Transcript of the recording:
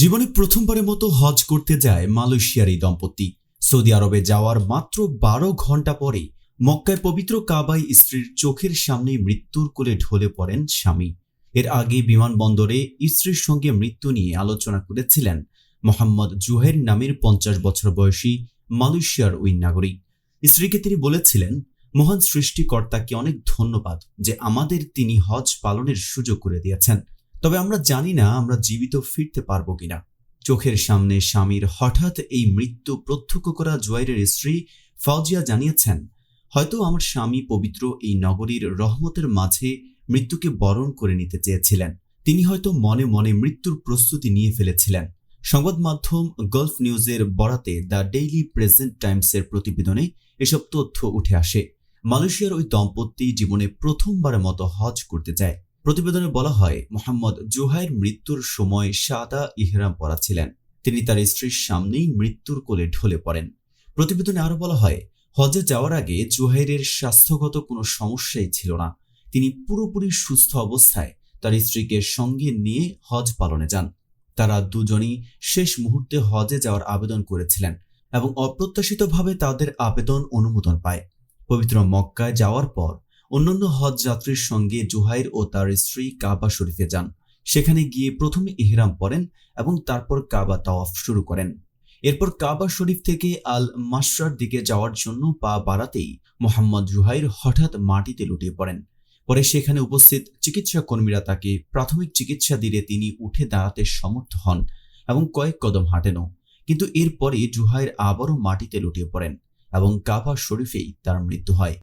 জীবনে প্রথমবারের মতো হজ করতে যায় মালয়েশিয়ার এই দম্পতি। সৌদি আরবে যাওয়ার মাত্র বারো ঘণ্টা পরে মক্কায় পবিত্র কাবাই স্ত্রীর চোখের সামনে মৃত্যুর কোলে ঢলে পড়েন স্বামী। এর আগে বিমানবন্দরে স্ত্রীর সঙ্গে মৃত্যু নিয়ে আলোচনা করেছিলেন মোহাম্মদ জুহের নামের পঞ্চাশ বছর বয়সী মালয়েশিয়ার ওই নাগরিক। স্ত্রীকে তিনি বলেছিলেন, মহান সৃষ্টিকর্তাকে অনেক ধন্যবাদ যে আমাদের তিনি হজ পালনের সুযোগ করে দিয়েছেন। তবে আমরা জানি না আমরা জীবিত ফিরতে পারব কিনা। চোখের সামনে স্বামীর হঠাৎ এই মৃত্যু প্রত্যক্ষ করা জুয়াইরের স্ত্রী ফাউজিয়া জানিয়েছেন, হয়তো আমার স্বামী পবিত্র এই নগরীর রহমতের মাঝে মৃত্যুকে বরণ করে নিতে চেয়েছিলেন। তিনি হয়তো মনে মনে মৃত্যুর প্রস্তুতি নিয়ে ফেলেছিলেন। সংবাদ মাধ্যম গলফ নিউজের বরাতে দ্য ডেইলি প্রেজেন্ট টাইমসের প্রতিবেদনে এসব তথ্য উঠে আসে। মালয়েশিয়ার ওই দম্পতি জীবনে প্রথমবারের মতো হজ করতে যায় প্রতিবেদনে বলা হয়, মোহাম্মদ জুহাইর মৃত্যুর সময় সাদা ইহরাম পরা ছিলেন তিনি তার স্ত্রীর সামনেই মৃত্যুর কোলে ঢলে পড়েন। প্রতিবেদনে আরও বলা হয় হজে যাওয়ার আগে জুহাইরের স্বাস্থ্যগত কোনো সমস্যাই ছিল না। তিনি পুরোপুরি সুস্থ অবস্থায় তার স্ত্রীকে সঙ্গে নিয়ে হজ পালনে যান। তারা দুজনই শেষ মুহূর্তে হজে যাওয়ার আবেদন করেছিলেন এবং অপ্রত্যাশিতভাবে তাদের আবেদন অনুমোদন পায়। পবিত্র মক্কায় যাওয়ার পর অন্যান্য হজ যাত্রীর সঙ্গে জুহাইর ও তার স্ত্রী কাবা শরীফে যান। সেখানে গিয়ে প্রথমে ইহরাম পরেন এবং তারপর কাবা তাওয়াফ শুরু করেন। এরপর কাবা শরীফ থেকে আল মাসরার দিকে যাওয়ার জন্য পা বাড়াতেই মোহাম্মদ জুহাইর হঠাৎ মাটিতে লুটিয়ে পড়েন। পরে সেখানে উপস্থিত চিকিৎসা কর্মীরা তাকে প্রাথমিক চিকিৎসা দিলে তিনি উঠে দাঁড়াতে সমর্থ হন এবং কয়েক কদম হাঁটেনও কিন্তু এরপরে জুহাইর আবারও মাটিতে লুটিয়ে পড়েন এবং কাবা শরীফেই তার মৃত্যু হয়।